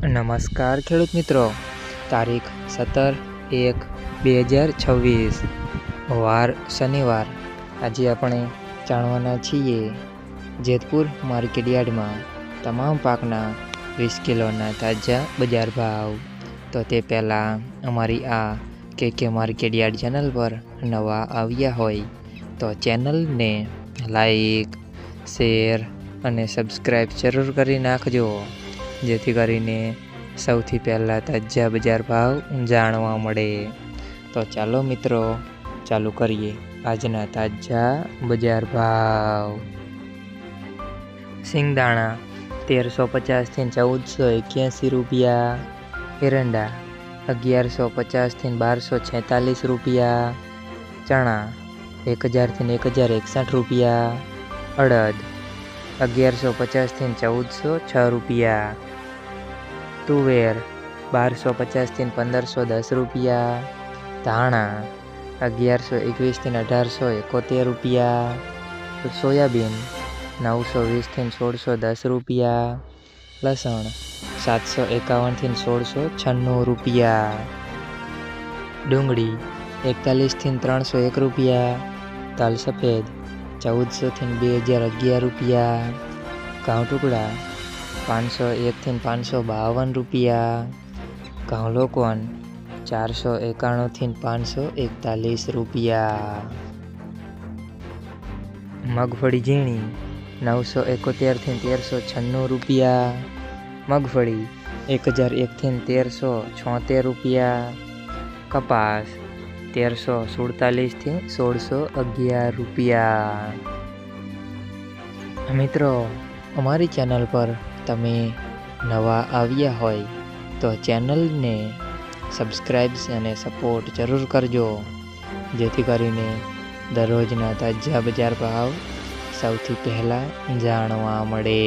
નમસ્કાર, ખેડૂત મિત્રો. તારીખ સત્તર એક બે હજાર છવ્વીસ. વાર શનિવાર. આજે આપણે જાણવાના છીએ જેતપુર માર્કેટયાર્ડમાં તમામ પાકના વીસ કિલોના તાજા બજાર ભાવ. તો તે પહેલાં અમારી આ કે કે માર્કેટયાર્ડ ચેનલ પર નવા આવ્યા હોય તો ચેનલને લાઈક, શેર અને સબસ્ક્રાઈબ જરૂર કરી નાખજો. જેથી કરીને સૌથી પહેલાં તાજા બજાર ભાવ જાણવા મળે. તો ચાલો મિત્રો, ચાલુ કરીએ આજના તાજા બજાર ભાવ. સિંગદાણા તેરસો પચાસથી ચૌદસો એક્યાસી રૂપિયા. એરંડા અગિયારસો પચાસથી બારસો છેતાલીસ રૂપિયા. ચણા એક હજારથી એક હજાર એકસઠ રૂપિયા. અડદ અગિયારસો પચાસથી ચૌદસો છ રૂપિયા. તુવેર બારસો પચાસથી પંદરસો દસ રૂપિયા. ધાણા અગિયારસો એકવીસથી અઢારસો એકોતેર રૂપિયા. સોયાબીન નવસો વીસથી સોળસો દસ રૂપિયા. લસણ સાતસો એકાવનથી સોળસો છન્નું રૂપિયા. ડુંગળી એકતાલીસથી ત્રણસો એક રૂપિયા. તલ સફેદ ચૌદસોથી બે હજાર અગિયાર રૂપિયા. ઘઉં ટુકડા પાંચસો એકથી પાંચસો બાવન રૂપિયા. ઘઉં લોકોન ચારસો એકાણુંથી પાંચસો એકતાલીસ રૂપિયા. મગફળી ઝીણી નવસો એકોતેરથી તેરસો છન્નું રૂપિયા. મગફળી એક હજાર એકથી તેરસો છોતેર રૂપિયા. કપાસ તેરસો સુડતાલીસથી સોળસો અગિયાર રૂપિયા. મિત્રો, અમારી ચેનલ પર તમે નવા આવ્યા હોય તો ચેનલને સબસ્ક્રાઈબ્સ અને સપોર્ટ જરૂર કરજો, જેથી કરીને દરરોજના તાજા બજાર ભાવ સૌથી પહેલાં જાણવા મળે.